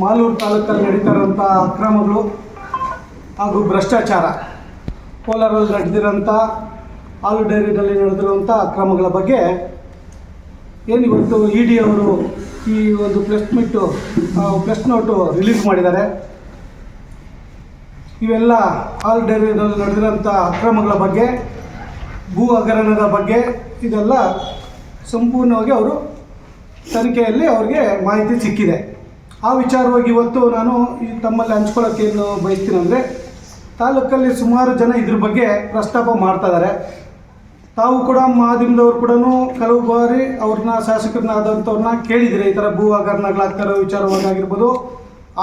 ಮಾಲೂರು ತಾಲೂಕಲ್ಲಿ ನಡೀತಾ ಇರೋಂಥ ಅಕ್ರಮಗಳು ಹಾಗೂ ಭ್ರಷ್ಟಾಚಾರ. ಕೋಲಾರಲ್ಲಿ ನಡೆದಿರೋಂಥ, ಹಾಲು ಡೈರಿನಲ್ಲಿ ನಡೆದಿರುವಂಥ ಅಕ್ರಮಗಳ ಬಗ್ಗೆ ಏನು ಇವತ್ತು ಇ ಡಿ ಅವರು ಈ ಒಂದು ಪ್ಲಸ್ ಮಿಟ್ಟು ಪ್ಲಸ್ ನೋಟು ರಿಲೀಸ್ ಮಾಡಿದ್ದಾರೆ. ಇವೆಲ್ಲ ಹಾಲು ಡೈರಿನಲ್ಲಿ ನಡೆದಿರೋಂಥ ಅಕ್ರಮಗಳ ಬಗ್ಗೆ, ಭೂ ಹಗರಣದ ಬಗ್ಗೆ ಇದೆಲ್ಲ ಸಂಪೂರ್ಣವಾಗಿ ಅವರು ತನಿಖೆಯಲ್ಲಿ ಅವ್ರಿಗೆ ಮಾಹಿತಿ ಸಿಕ್ಕಿದೆ. ಆ ವಿಚಾರವಾಗಿ ಇವತ್ತು ನಾನು ತಮ್ಮಲ್ಲಿ ಹಂಚ್ಕೊಳ್ಳೋಕೆ ಏನು ಬಯಸ್ತೀನಿ ಅಂದರೆ, ತಾಲೂಕಲ್ಲಿ ಸುಮಾರು ಜನ ಇದ್ರ ಬಗ್ಗೆ ಪ್ರಸ್ತಾಪ ಮಾಡ್ತಾ ಇದ್ದಾರೆ ತಾವು ಕೂಡ ಮಾಧ್ಯಮದವ್ರು ಕೂಡ ಕೆಲವು ಬಾರಿ ಅವ್ರನ್ನ ಶಾಸಕರನ್ನಾದಂಥವ್ರನ್ನ ಕೇಳಿದರೆ. ಈ ಥರ ಭೂ ಹಗರಣಗಳಾಗ್ತಾ ಇರೋ ವಿಚಾರವಾಗಿ ಆಗಿರ್ಬೋದು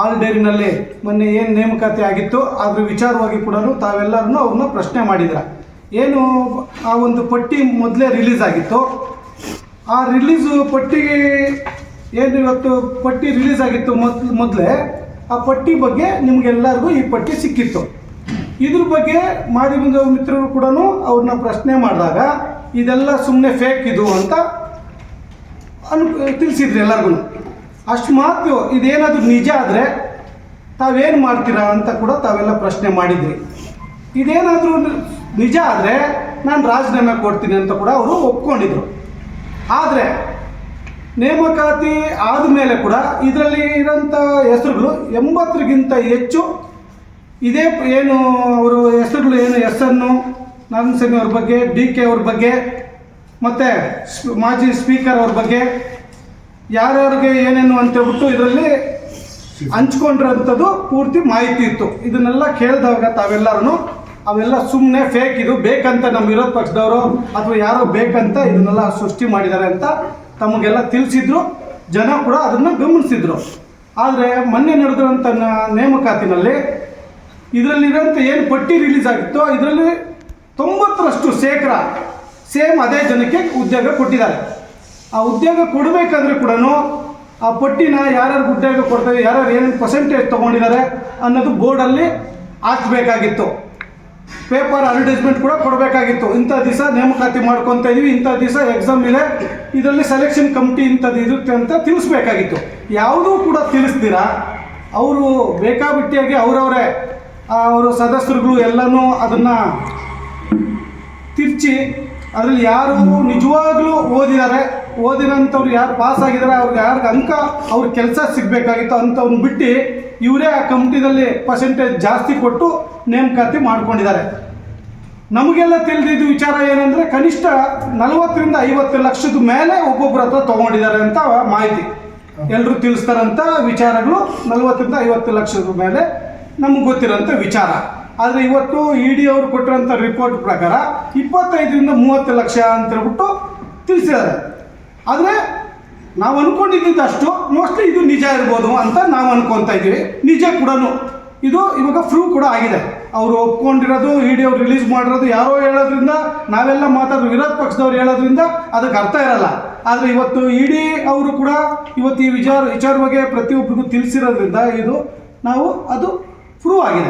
ಆಲ್ ಡೈರಿನಲ್ಲಿ ಮೊನ್ನೆ ಏನು ನೇಮಕಾತಿ ಆಗಿತ್ತು ಅದ್ರ ವಿಚಾರವಾಗಿ ಕೂಡ ತಾವೆಲ್ಲರೂ ಅವ್ರನ್ನ ಪ್ರಶ್ನೆ ಮಾಡಿದ್ರ. ಏನು ಆ ಒಂದು ಪಟ್ಟಿ ಮೊದಲೇ ರಿಲೀಸ್ ಆಗಿತ್ತು. ಆ ರಿಲೀಸು ಪಟ್ಟಿ ಏನು ಇವತ್ತು ಪಟ್ಟಿ ರಿಲೀಸ್ ಆಗಿತ್ತು ಮೊದಲು ಮೊದಲೇ, ಆ ಪಟ್ಟಿ ಬಗ್ಗೆ ನಿಮಗೆಲ್ಲರಿಗೂ ಈ ಪಟ್ಟಿ ಸಿಕ್ಕಿತ್ತು. ಇದ್ರ ಬಗ್ಗೆ ಮಾಧ್ಯಮದ ಮಿತ್ರರು ಕೂಡ ಅವ್ರನ್ನ ಪ್ರಶ್ನೆ ಮಾಡಿದಾಗ, ಇದೆಲ್ಲ ಸುಮ್ಮನೆ ಫೇಕ್ ಇದು ಅಂತ ಅನ್, ತಿಳಿಸಿದ್ರಿ ಎಲ್ಲರಿಗೂ ಅಷ್ಟು ಮಾತು, ಇದೇನಾದರೂ ನಿಜ ಆದರೆ ತಾವೇನು ಮಾಡ್ತೀರಾ ಅಂತ ಕೂಡ ತಾವೆಲ್ಲ ಪ್ರಶ್ನೆ ಮಾಡಿದ್ರಿ. ಇದೇನಾದರೂ ನಿಜ ಆದರೆ ನಾನು ರಾಜೀನಾಮೆ ಕೊಡ್ತೀನಿ ಅಂತ ಕೂಡ ಅವರು ಒಪ್ಕೊಂಡಿದ್ರು. ಆದರೆ ನೇಮಕಾತಿ ಆದಮೇಲೆ ಕೂಡ ಇದರಲ್ಲಿ ಇರೋಂಥ ಹೆಸರುಗಳು ಎಂಬತ್ತರಿಗಿಂತ ಹೆಚ್ಚು. ಇದೇ ಏನು ಅವರು ಹೆಸರುಗಳು ಏನು? ಎಸ್ ಎನ್ನು ನಾರಾಯಣಸ್ವಾಮಿ ಅವ್ರ ಬಗ್ಗೆ, ಡಿ ಕೆ ಅವ್ರ ಬಗ್ಗೆ, ಮತ್ತು ಮಾಜಿ ಸ್ಪೀಕರ್ ಅವ್ರ ಬಗ್ಗೆ ಯಾರ್ಯಾರಿಗೆ ಏನೇನು ಅಂತ ಹೇಳ್ಬಿಟ್ಟು ಇದರಲ್ಲಿ ಹಂಚ್ಕೊಂಡಿರೋಂಥದ್ದು ಪೂರ್ತಿ ಮಾಹಿತಿ ಇತ್ತು. ಇದನ್ನೆಲ್ಲ ಕೇಳಿದಾಗ ತಾವೆಲ್ಲರೂ ಅವೆಲ್ಲ ಸುಮ್ಮನೆ ಫೇಕ್ ಇದು, ಬೇಕಂತ ನಮ್ಮ ವಿರೋಧ ಪಕ್ಷದವರು ಅಥವಾ ಯಾರೋ ಬೇಕಂತ ಇದನ್ನೆಲ್ಲ ಸೃಷ್ಟಿ ಮಾಡಿದ್ದಾರೆ ಅಂತ ತಮಗೆಲ್ಲ ತಿಳಿಸಿದ್ರು, ಜನ ಕೂಡ ಅದನ್ನು ಗಮನಿಸಿದ್ರು. ಆದರೆ ಮೊನ್ನೆ ನಡೆದಿರೋಂಥ ನ- ನೇಮಕಾತಿನಲ್ಲಿ ಇದರಲ್ಲಿರೋಂಥ ಏನು ಪಟ್ಟಿ ರಿಲೀಸ್ ಆಗಿತ್ತೋ, ಇದರಲ್ಲಿ ತೊಂಬತ್ತರಷ್ಟು ಶೇಕಡ ಸೇಮ್ ಅದೇ ಜನಕ್ಕೆ ಉದ್ಯೋಗ ಕೊಟ್ಟಿದ್ದಾರೆ. ಆ ಉದ್ಯೋಗ ಕೊಡಬೇಕಾದ್ರೆ ಕೂಡ ಆ ಪಟ್ಟಿನ ಯಾರ್ಯಾರು ಉದ್ಯೋಗ ಕೊಡ್ತಾರೆ ಯಾರ್ಯಾರು ಏನೇನು ಪರ್ಸೆಂಟೇಜ್ ತೊಗೊಂಡಿದ್ದಾರೆ ಅನ್ನೋದು ಬೋರ್ಡಲ್ಲಿ ಹಾಕಬೇಕಾಗಿತ್ತು. ಪೇಪರ್ ಅಡ್ವರ್ಟೈಸ್ಮೆಂಟ್ ಕೂಡ ಕೊಡಬೇಕಾಗಿತ್ತು. ಇಂಥ ದಿವಸ ನೇಮಕಾತಿ ಮಾಡ್ಕೊತ ಇದೀವಿ. ಇಂಥ ದಿವಸ ಎಕ್ಸಾಮ್ ಇದೆ. ಇದರಲ್ಲಿ ಸೆಲೆಕ್ಷನ್ ಕಮಿಟಿ ಇಂಥದ್ದು ಇರುತ್ತೆ ಅಂತ ತಿಳಿಸ್ಬೇಕಾಗಿತ್ತು. ಯಾವುದೂ ಕೂಡ ತಿಳಿಸ್ದಿರಾ? ಅವರು ಬೇಕಾಬಿಟ್ಟಿಯಾಗಿ ಅವರವರೇ ಅವರು ಸದಸ್ಯರುಗಳು ಎಲ್ಲನೂ ಅದನ್ನು ತಿರ್ಚಿ ಅದರಲ್ಲಿ ಯಾರು ನಿಜವಾಗ್ಲೂ ಓದಿದ್ದಾರೆ ಓದಿರೋಂಥವ್ರು ಯಾರು ಪಾಸ್ ಆಗಿದ್ದಾರೆ ಅವ್ರಿಗೆ ಯಾರಿಗೆ ಅಂಕ ಅವ್ರ ಕೆಲಸ ಸಿಗಬೇಕಾಗಿತ್ತು ಅಂಥವ್ರನ್ನ ಬಿಟ್ಟು ಇವರೇ ಆ ಕಂಪ್ನಿದಲ್ಲಿ ಪರ್ಸೆಂಟೇಜ್ ಜಾಸ್ತಿ ಕೊಟ್ಟು ನೇಮಕಾತಿ ಮಾಡ್ಕೊಂಡಿದ್ದಾರೆ. ನಮಗೆಲ್ಲ ತಿಳಿದಿದ್ದು ವಿಚಾರ ಏನಂದರೆ ಕನಿಷ್ಠ ನಲವತ್ತರಿಂದ ಐವತ್ತು ಲಕ್ಷದ ಮೇಲೆ ಒಬ್ಬೊಬ್ಬರ ಹತ್ರ ತೊಗೊಂಡಿದ್ದಾರೆ ಅಂತ ಮಾಹಿತಿ. ಎಲ್ಲರೂ ತಿಳಿಸ್ತಾರಂತ ವಿಚಾರಗಳು ನಲವತ್ತರಿಂದ ಐವತ್ತು ಲಕ್ಷದ ಮೇಲೆ ನಮ್ಗೆ ಗೊತ್ತಿರೋಂಥ ವಿಚಾರ. ಆದರೆ ಇವತ್ತು ಇ ಡಿ ಅವರು ಕೊಟ್ಟಿರೋಂಥ ರಿಪೋರ್ಟ್ ಪ್ರಕಾರ ಇಪ್ಪತ್ತೈದರಿಂದ ಮೂವತ್ತು ಲಕ್ಷ ಅಂತ ಹೇಳ್ಬಿಟ್ಟು ತಿಳಿಸಿದ್ದಾರೆ. ಆದರೆ ನಾವು ಅಂದ್ಕೊಂಡಿದ್ದಷ್ಟು ಮೋಸ್ಟ್ಲಿ ಇದು ನಿಜ ಇರ್ಬೋದು ಅಂತ ನಾವು ಅನ್ಕೊತಾ ಇದ್ದೀವಿ. ನಿಜ ಕೂಡ ಇದು ಇವಾಗ ಫ್ರೂ ಕೂಡ ಆಗಿದೆ. ಅವರು ಒಪ್ಕೊಂಡಿರೋದು ವಿಡಿಯೋ ರಿಲೀಸ್ ಮಾಡಿರೋದು, ಯಾರೋ ಹೇಳೋದ್ರಿಂದ, ನಾವೆಲ್ಲ ಮಾತಾಡೋ ವಿರೋಧ ಪಕ್ಷದವ್ರು ಹೇಳೋದ್ರಿಂದ ಅದಕ್ಕೆ ಅರ್ಥ ಇರಲ್ಲ. ಆದರೆ ಇವತ್ತು ಇಡೀ ಅವರು ಕೂಡ ಇವತ್ತು ಈ ವಿಚಾರ ವಿಚಾರ ಬಗ್ಗೆ ಪ್ರತಿಯೊಬ್ಬರಿಗೂ ತಿಳಿಸಿರೋದ್ರಿಂದ ಇದು ನಾವು, ಅದು ಪ್ರೂವ್ ಆಗಿದೆ.